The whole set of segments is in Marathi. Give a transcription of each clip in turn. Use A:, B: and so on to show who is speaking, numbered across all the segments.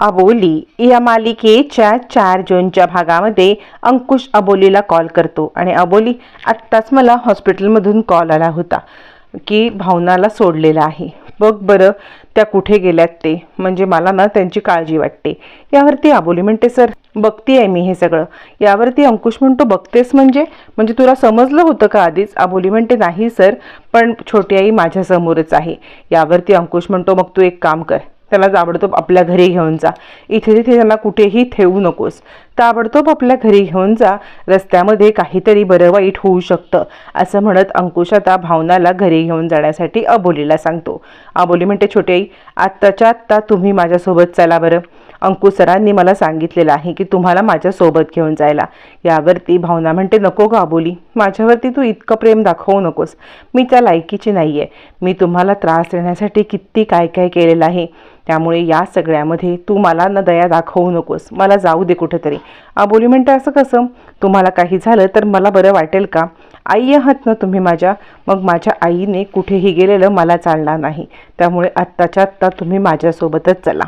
A: अबोली या मालिकेच्या चार जूनच्या भागामध्ये अंकुश अबोलीला कॉल करतो. आणि अबोली आत्ताच मला हॉस्पिटलमधून कॉल आला होता की भावनाला सोडलेला आहे. बघ बरं त्या कुठे गेल्यात ते. म्हणजे मला ना त्यांची काळजी वाटते. यावरती अबोली म्हणते सर बघते आहे मी हे सगळं. यावरती अंकुश म्हणतो बघतेस म्हणजे? म्हणजे तुला समजलं होतं का आधीच? अबोली म्हणते नाही सर पण छोटी आई माझ्यासमोरच आहे. यावरती अंकुश म्हणतो मग तू एक काम कर. त्याला ताबडतोब आपल्या घरी घेऊन जा. इथे तिथे त्याला कुठेही ठेवू नकोस. ताबडतोब आपल्या घरी घेऊन जा. रस्त्यामध्ये काहीतरी बरं वाईट होऊ शकतं असं म्हणत अंकुश आता भावनाला घरी घेऊन जाण्यासाठी अबोलीला सांगतो. अबोली म्हणते छोटी आई आत्ताच्या आत्ता तुम्ही माझ्यासोबत चला बरं. अंकुश सरांनी मला सांगितलेलं आहे की तुम्हाला माझ्यासोबत घेऊन जायला. यावरती भावना म्हणते नको ग आबोली माझ्यावरती तू इतकं प्रेम दाखवू नकोस. मी त्या लायकीची नाही आहे मी तुम्हाला त्रास देण्यासाठी किती काय काय केलेलं आहे. त्यामुळे या सगळ्यामध्ये तू मला न दया दाखवू नकोस. मला जाऊ दे कुठेतरी. अबोली म्हणते असं कसं? तुम्हाला काही झालं तर मला बरं वाटेल का? आई आहात ना तुम्ही माझ्या. मग माझ्या आईने कुठेही गेलेलं मला चालणार नाही. त्यामुळे आत्ताच्या आत्ता तुम्ही माझ्यासोबतच चला.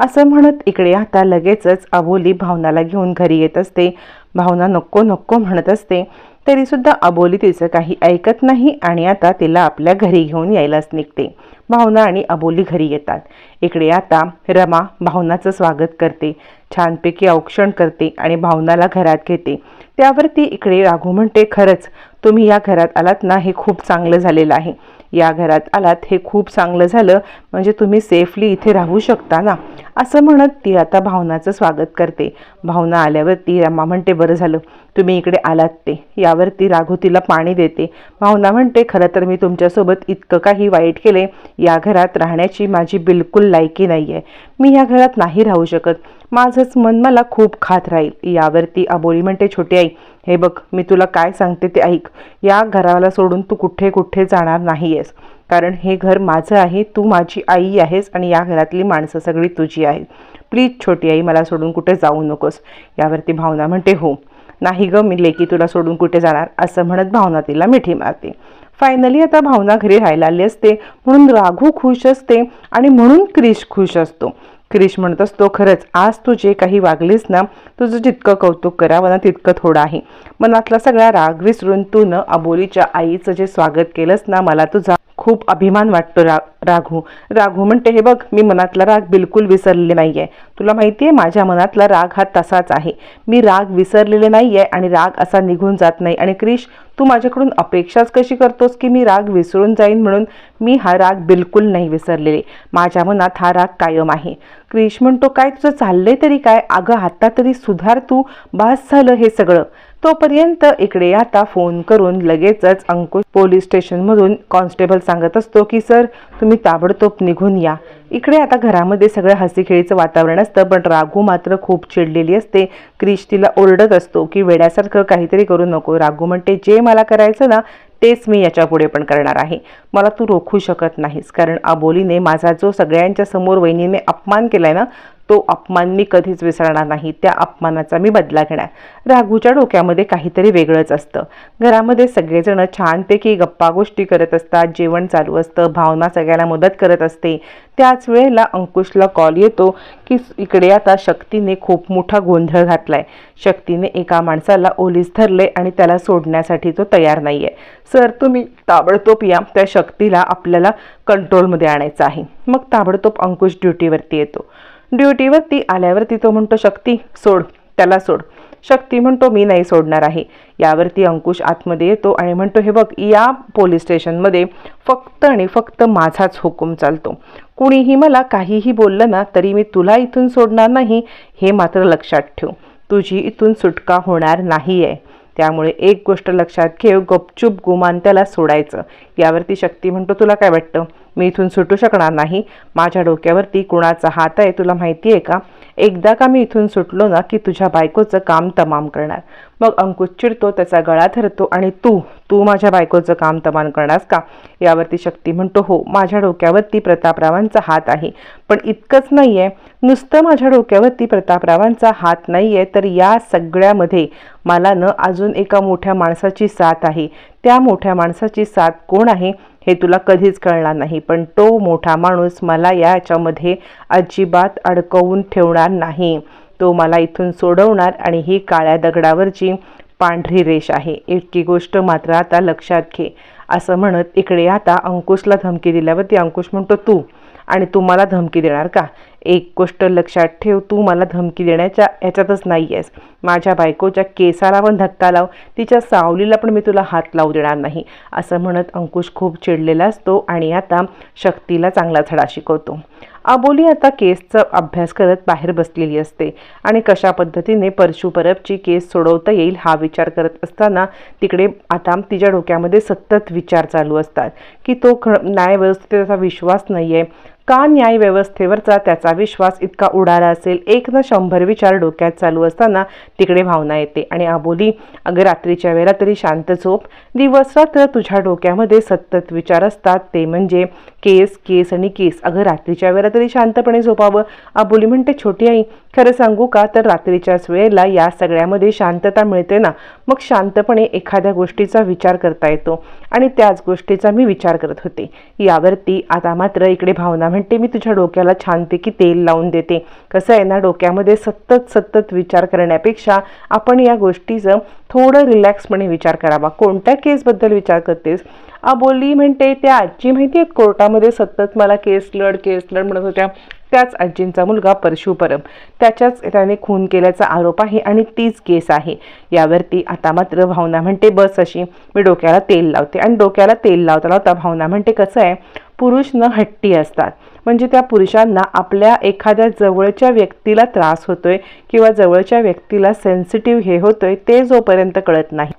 A: असं म्हणत इकडे आता लगेचच अबोली भावनाला घेऊन घरी येत असते. भावना नको नको म्हणत असते. तरीसुद्धा अबोली तिचं काही ऐकत नाही आणि आता तिला आपल्या घरी घेऊन यायलाच निघते. भावना आणि अबोली घरी येतात. इकडे आता रमा भावनाचं स्वागत करते. छानपैकी औक्षण करते आणि भावनाला घरात घेते. त्यावरती इकडे राघू म्हणते खरंच तुम्ही या घरात आलात ना हे खूप चांगलं झालेलं आहे. या घरात आलात हे खूप चांगलं झालं म्हणजे तुम्ही सेफली इथे राहू शकता ना. असं म्हणत ती आता भावनाचं स्वागत करते. भावना आल्यावर ती रमा म्हणते बरं झालं. तुम्ही इकडे आलात ते. यावरती राघू तिला पाणी देते. भावना म्हणते खरं तर मी तुमच्यासोबत इतकं काही वाईट केले या घरात राहण्याची माझी बिलकुल लायकी नाही आहे मी या घरात नाही राहू शकत. माझंच मन मला खूप खात राहील. यावरती अबोली म्हणते छोटी आई हे बघ मी तुला काय सांगते ते ऐक. या घराला सोडून तू कुठे कुठे जाणार नाही आहेस कारण हे घर माझं आहे तू माझी आई आहेस आणि या घरातली माणसं सगळी तुझी आहेत. प्लीज छोटी आई मला सोडून कुठे जाऊ नकोस. यावरती भावना म्हणते हो. नाही ग मी लेकी तुला सोडून कुठे जाणार? असं म्हणत भावना तिला मिठी मारते. फायनली आता भावना घरी राहायला आली असते. म्हणून राघू खुश असते आणि म्हणून क्रिश खुश असतो. क्रिश म्हणत असतो खरंच आज तू जे काही वागलीस ना तुझं जितकं कौतुक करावं ना तितकं थोडं आहे. मनातला सगळा राग विसरून तू न अबोलीच्या आईचं जे स्वागत केलंस ना मला तुझा खूप अभिमान वाटतो रा राघू. राघू म्हणते हे बघ मी मनातला राग बिलकुल विसरलेले नाही आहे तुला माहिती आहे माझ्या मनातला राग हा तसाच आहे. मी राग विसरलेले नाही आहे आणि राग असा निघून जात नाही. आणि क्रिश तू माझ्याकडून अपेक्षाच कशी करतोस की मी राग विसरून जाईन म्हणून मी हा राग बिलकुल नाही विसरलेले. माझ्या मनात हा राग कायम आहे. क्रिश म्हणतो काय तुझं चाललंय तरी काय? अगं आता तरी सुधार तू. बास झालं हे सगळं. तोपर्यंत इकडे आता फोन करून लगेचच अंकुश पोलीस स्टेशनमधून कॉन्स्टेबल सांगत असतो की सर तुम्ही ताबडतोब निघून या. इकडे आता घरामध्ये सगळं हसीखेळीचं वातावरण असतं पण राघू मात्र खूप चिडलेली असते. क्रिश तिला ओरडत असतो की वेड्यासारखं काहीतरी करू नको. राघू म्हणते जे मला करायचं ना तेच मी याच्यापुढे पण करणार आहे. मला तू रोखू शकत नाहीस कारण अबोलीने माझा जो सगळ्यांच्या समोर वहिनीने अपमान केलाय ना तो अपमान मी कधीच विसरणार नाही. त्या अपमानाचा मी बदला घेणार. राघूच्या डोक्यामध्ये काहीतरी वेगळंच असतं. घरामध्ये सगळेजण छानपैकी गप्पा गोष्टी करत असतात जेवण चालू असतं भावना सगळ्याला मदत करत असते. त्याच वेळेला अंकुशला कॉल येतो की इकडे आता शक्तीने खूप मोठा गोंधळ घातलाय. शक्तीने एका माणसाला ओलीस धरले आणि त्याला सोडण्यासाठी तो तयार नाही आहे सर तुम्ही ताबडतोब या. त्या शक्तीला आपल्याला कंट्रोलमध्ये आणायचं आहे. मग ताबडतोब अंकुश ड्युटीवरती येतो. ड्युटीवरती आल्यावरती तो म्हणतो शक्ती सोड त्याला सोड. शक्ती म्हणतो मी नाही सोडणार आहे. यावरती अंकुश आतमध्ये येतो आणि म्हणतो हे बघ या पोलीस स्टेशनमध्ये फक्त आणि फक्त माझाच हुकूम चालतो. कुणीही मला काहीही बोललं ना तरी मी तुला इथून सोडणार नाही. हे मात्र लक्षात ठेव. तुझी इथून सुटका होणार नाही आहे त्यामुळे एक गोष्ट लक्षात घेऊ गपचूप गुमान त्याला सोडायचं. यावरती शक्ती म्हणतो तुला काय वाटतं? मी इथून सुटू शकणार नाही. माझ्या डोक्यावरती कुणाचा हात आहे तुला माहिती आहे का? एकदा का मी इथून सुटलो ना की तुझ्या बायकोचं काम तमाम करणार. मग अंकुश चिडतो त्याचा गळा धरतो आणि तू तू माझ्या बायकोचं काम तमान करणास का? यावरती शक्ती म्हणतो हो माझ्या डोक्यावरती प्रतापरावांचा हात आहे पण इतकंच नाही आहे नुसतं माझ्या डोक्यावरती प्रतापरावांचा हात नाही आहे तर या सगळ्यामध्ये मला न अजून एका मोठ्या माणसाची साथ आहे. त्या मोठ्या माणसाची साथ कोण आहे हे तुला कधीच कळणार नाही पण तो मोठा माणूस मला याच्यामध्ये अजिबात अडकवून ठेवणार नाही. तो मला इथून सोडवणार आणि ही काळ्या दगडावरची पांढरी रेष आहे. इतकी गोष्ट मात्र आता लक्षात घे. असं म्हणत इकडे आता अंकुशला धमकी दिल्यावरती अंकुश म्हणतो तू आणि तू मला धमकी देणार का? एक गोष्ट लक्षात ठेव तू मला धमकी देण्याच्या ह्याच्यातच नाही आहेस माझ्या बायकोच्या केसाला पण धक्का लाव. तिच्या सावलीला पण मी तुला हात लावू देणार नाही. असं म्हणत अंकुश खूप चिडलेला असतो आणि आता शक्तीला चांगला धडा शिकवतो. अबोली आता केसचा अभ्यास करत बाहेर बसलेली असते आणि कशा पद्धतीने परशु परबची केस सोडवता येईल हा विचार करत असताना तिकडे आता तिच्या डोक्यामध्ये सतत विचार चालू असतात की तो ख न्यायव्यवस्थेचा विश्वास नाही आहे का न्याय व्यवस्थेवरचा त्याचा विश्वास इतका उडाला असेल? एक ना शंभर विचार डोक्यात चालू असताना तिकडे भावना येते. आणि अबोली अगं रात्रीच्या वेळेला तरी शांत झोप. दिवस रात्र तुझ्या डोक्यामध्ये सतत विचार असतात. ते म्हणजे केस केस आणि केस. अगं रात्रीच्या वेळेला तरी शांतपणे झोपावं. आबोली म्हणते छोटी आई खरं सांगू का? तर रात्रीच्याच वेळेला या सगळ्यामध्ये शांतता मिळते ना? मग शांतपणे एखाद्या गोष्टीचा विचार करता येतो. आणि त्याच गोष्टीचा मी विचार करत होते. यावरती आता मात्र इकडे भावना म्हणते मी तुझ्या डोक्याला छानपैकी तेल लावून देते. कसं आहे ना डोक्यामध्ये सतत सतत विचार करण्यापेक्षा आपण या गोष्टीचं थोडं रिलॅक्सपणे विचार करावा. कोणत्या केसबद्दल विचार करतेस? अबोली म्हणते त्या आजी माहिती आहेत कोर्टामध्ये सतत मला केस लढ केस लढ म्हणत होत्या. त्याच आजींचा मुलगा परशुपरम त्याच्याच त्याने खून केल्याचा आरोप आहे आणि तीच केस आहे. यावरती आता मात्र भावना म्हणते बस अशी. मी डोक्याला तेल लावते आणि डोक्याला तेल लावता लावता भावना म्हणते कसं आहे? पुरुष न हट्टी असतात. म्हणजे त्या पुरुषांना आपल्या एखाद्या जवळच्या व्यक्तीला त्रास होतोय किंवा जवळच्या व्यक्तीला सेन्सिटिव्ह हे होतोय ते जोपर्यंत कळत नाही.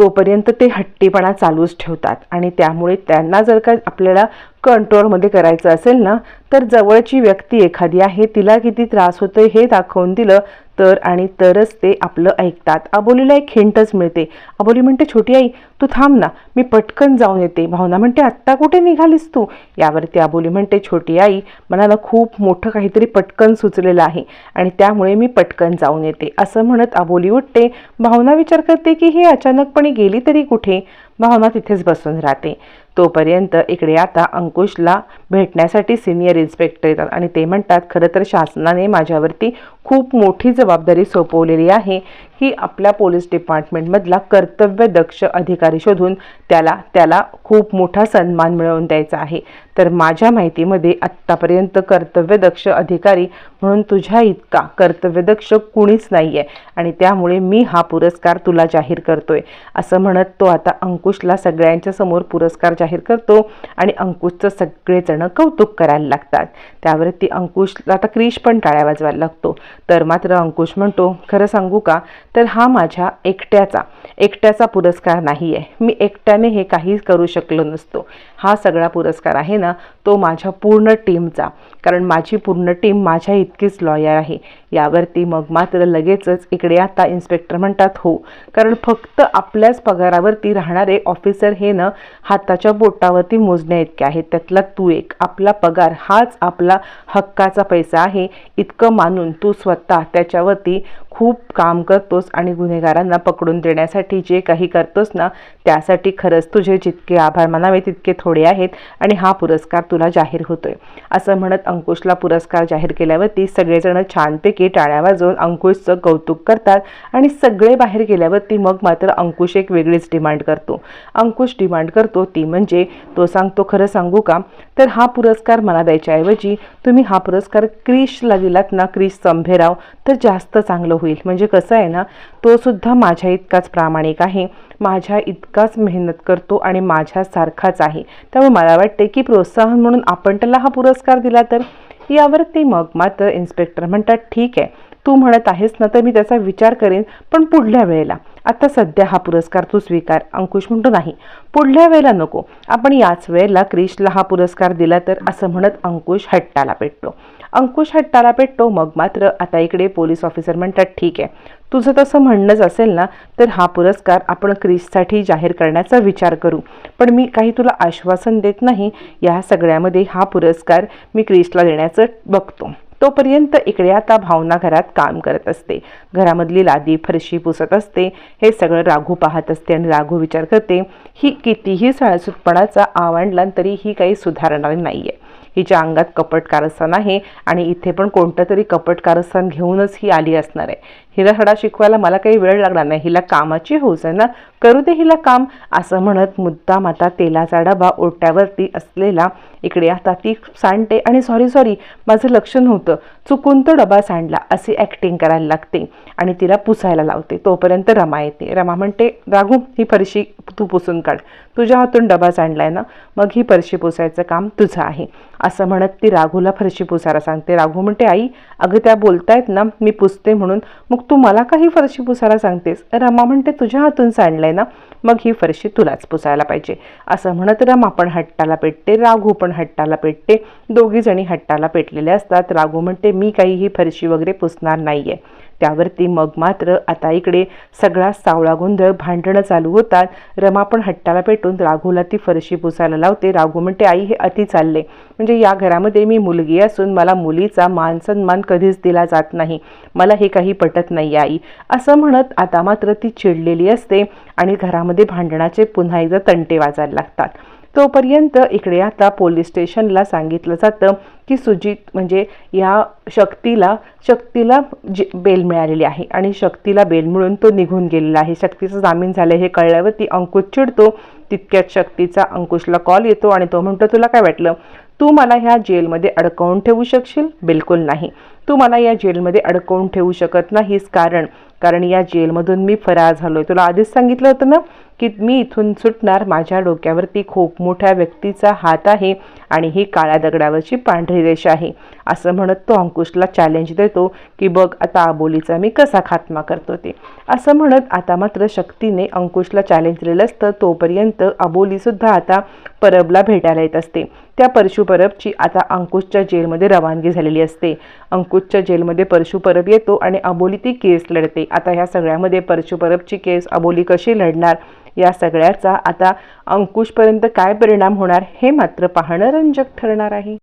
A: तोपर्यंत ते हट्टीपणा चालूच ठेवतात. आणि त्यामुळे त्यांना जर का आपल्याला कंट्रोलमध्ये करायचं असेल ना तर जवळची व्यक्ती एखादी आहे तिला किती त्रास होतोय हे दाखवून दिलं तर आणि तरच ते आपलं ऐकतात. अबोलीला एक हिंटच मिळते. अबोली म्हणते छोटी आई तू थांब ना मी पटकन जाऊन येते. भावना म्हणते आत्ता कुठे निघालीस तू? यावरती अबोली म्हणते छोटी आई मनाला खूप मोठं काहीतरी पटकन सुचलेलं आहे आणि त्यामुळे मी पटकन जाऊन येते. असं म्हणत अबोली उठते. भावना विचार करते की ही अचानकपणे गेली तरी कुठे? भावना तिथेच बसून राहते. तोपर्यंत इकडे आता अंकुशला भेटण्यासाठी सिनियर इन्स्पेक्टर येतात. आणि ते म्हणतात खरं तर शासनाने माझ्यावरती खूप मोठी जबाबदारी सोपवलेली आहे की आपल्या पोलीस डिपार्टमेंटमधला कर्तव्यदक्ष अधिकारी शोधून त्याला त्याला खूप मोठा सन्मान मिळवून द्यायचा आहे. तर माझ्या माहितीमध्ये आत्तापर्यंत कर्तव्यदक्ष अधिकारी म्हणून तुझ्या इतका कर्तव्यदक्ष कुणीच नाही आहे आणि त्यामुळे मी हा पुरस्कार तुला जाहीर करतोय. असं म्हणत तो आता अंकुशला सगळ्यांच्या समोर पुरस्कार जाहीर करतो आणि अंकुशचं सगळेजण कौतुक करायला लागतात. त्यावरती अंकुशला आता क्रिश पण टाळ्या वाजवायला लागतो. तर मात्र अंकुश म्हणतो खरं सांगू का? तर हा माझ्या एकट्याचा एकट्याचा पुरस्कार नाही आहे मी एकट्याने हे काहीच करू शकलो नसतो. हा सगळा पुरस्कार आहे ना तो माझ्या पूर्ण टीमचा. कारण माझी पूर्ण टीम माझ्या इतकीच लॉयर आहे. यावरती मग मात्र लगेचच इकडे आता इन्स्पेक्टर म्हणतात हो. कारण फक्त आपल्याच पगारावरती राहणारे ऑफिसर हे ना हाताच्या बोटावरती मोजण्या इतके आहेत. त्यातला तू एक. आपला पगार हाच आपला हक्काचा पैसा आहे. इतकं मानून तू स्वतः त्याच्यावरती खूप काम करतोस आणि गुन्हेगारांना पकडून देण्यासाठी जे काही करतोस ना त्यासाठी खरंच तुझे जितके आभार मानावे तितके थोडे आहेत. आणि हा पुरस्कार तुला जाहीर होतोय. असं म्हणत अंकुशला पुरस्कार जाहीर केल्यावरती सगळेजण छानपैकी टाळ्या वाजवून अंकुशचं कौतुक करतात आणि सगळे बाहेर गेल्यावरती मग मात्र अंकुश एक वेगळीच डिमांड करतो. अंकुश डिमांड करतो ती म्हणजे तो सांगतो खरं सांगू का? तर हा पुरस्कार मला द्यायच्याऐवजी तुम्ही हा पुरस्कार क्रिशला दिलात ना क्रिश संभेराव तर जास्त चांगलं होईल. म्हणजे कसं आहे ना तो सुद्धा माझ्या इतकाच प्रामाणिक आहे. माझ्या इतकाच मेहनत करतो आणि माझ्यासारखाच आहे. त्यामुळे मला वाटते की प्रोत्साहन म्हणून आपण त्याला हा पुरस्कार दिला तर? यावरती मग मात्र इन्स्पेक्टर म्हणतात ठीक आहे. तू म्हणत आहेस ना तर मी त्याचा विचार करेन पण पुढल्या वेळेला. आता सध्या हा पुरस्कार तू स्वीकार. अंकुश म्हणतो नाही. पुढल्या वेळेला नको. आपण याच वेळेला क्रिशला हा पुरस्कार दिला तर? असं म्हणत अंकुश हट्टाला पेटतो. अंकुश हट्टाला पेटतो मग मात्र आता इकडे पोलीस ऑफिसर म्हणतात ठीक आहे. तुझं तसं म्हणणंच असेल ना तर हा पुरस्कार आपण क्रिससाठी जाहीर करण्याचा विचार करू. पण मी काही तुला आश्वासन देत नाही या सगळ्यामध्ये हा पुरस्कार मी क्रिसला देण्याचं बघतो. तोपर्यंत इकडे आता भावना घरात काम करत असते. घरामधली लादी फरशी पुसत असते. हे सगळं राघू पाहत असते आणि राघू विचार करते ही कितीही साळसूतपणाचा आवडलान तरी ही काही सुधारणार नाही आहे हिच्या अंगात कपट कारस्थान आहे आणि इथे पण कोणतं तरी कपट कारस्थान घेऊनच ही आली असणार आहे. हिला धडा शिकवायला मला काही वेळ लागणार नाही. हिला कामाची हौस आहे ना? करू दे हिला काम असं म्हणत मुद्दाम आता तेलाचा डबा ओट्यावरती असलेला इकडे आता ती सांडते आणि सॉरी सॉरी माझं लक्ष नव्हतं. चुकून तो डबा सांडला. अशी ॲक्टिंग करायला लागते आणि तिला पुसायला लावते. तोपर्यंत रमा येते. रमा म्हणते राघू ही फरशी तू पुसून काढ. तुझ्या हातून डबा सांडलाय ना? मग ही फरशी पुसायचं काम तुझं आहे. असं म्हणत ती राघूला फरशी पुसायला सांगते. राघू म्हणते आई अगं त्या बोलतायत ना मी पुसते म्हणून. मग तू मला काही फरशी पुसायला सांगतेस? रमा म्हणते तुझ्या हातून सांडलंय ना मग ही फरशी तुलाच पुसायला पाहिजे. असं म्हणत रमा पण हट्टाला पेटते राघू पण हट्टाला पेटते दोघी जणी हट्टाला पेटलेले असतात. राघू म्हणते मी काही ही फरशी वगैरे पुसणार नाहीये. त्यावरती मग मात्र आता इकडे सगळा सावळा गोंधळ भांडणं चालू होतात. रमा पण हट्टाला पेटून राघूला ती फरशी पुसायला लावते. राघू म्हणते आई हे अति चालले म्हणजे या घरामध्ये मी मुलगी असून मला मुलीचा मान सन्मान कधीच दिला जात नाही. मला हे काही पटत नाही आई. असं म्हणत आता मात्र ती चिडलेली असते आणि घरामध्ये भांडणाचे पुन्हा एकदा तंटे वाजायला लागतात. तोपर्यंत इकडे आता पोलीस स्टेशनला सांगितलं जातं की सुजित म्हणजे या शक्तीला शक्तीला जे बेल मिळालेली आहे आणि शक्तीला बेल मिळून तो निघून गेलेला आहे. शक्तीचं जामीन झालं हे कळल्यावर ती अंकुश चिडतो. तितक्यात शक्तीचा अंकुशला कॉल येतो आणि तो म्हणतो तुला काय वाटलं? तू मला ह्या जेलमध्ये अडकवून ठेवू शकशील? बिलकुल नाही. तू मला या जेलमध्ये अडकवून ठेवू शकत नाहीस कारण कारण या जेलमधून मी फरार झालो आहे तुला आधीच सांगितलं होतं ना की मी इथून सुटणार माझ्या डोक्यावरती खूप मोठ्या व्यक्तीचा हात आहे आणि ही काळ्या दगडावरची पांढरी रेषा आहे. असं म्हणत तो अंकुशला चॅलेंज देतो की बघ आता आबोलीचा मी कसा खात्मा करतो ते. असं म्हणत आता मात्र शक्तीने अंकुशला चॅलेंज दिलेलं असतं. तोपर्यंत अबोलीसुद्धा आता परबला भेटायला येत असते. त्या परशु परबची आता अंकुशच्या जेलमध्ये रवानगी झालेली असते. अंकुश अंकुशच्या जेलमध्ये परशु परब येतो आणि अबोली ती केस लढते. आता ह्या सगळ्यामध्ये परशु परबची केस अबोली कशी लढणार या सगळ्याचा आता अंकुशपर्यंत काय परिणाम होणार हे मात्र पाहणं रंजक ठरणार आहे.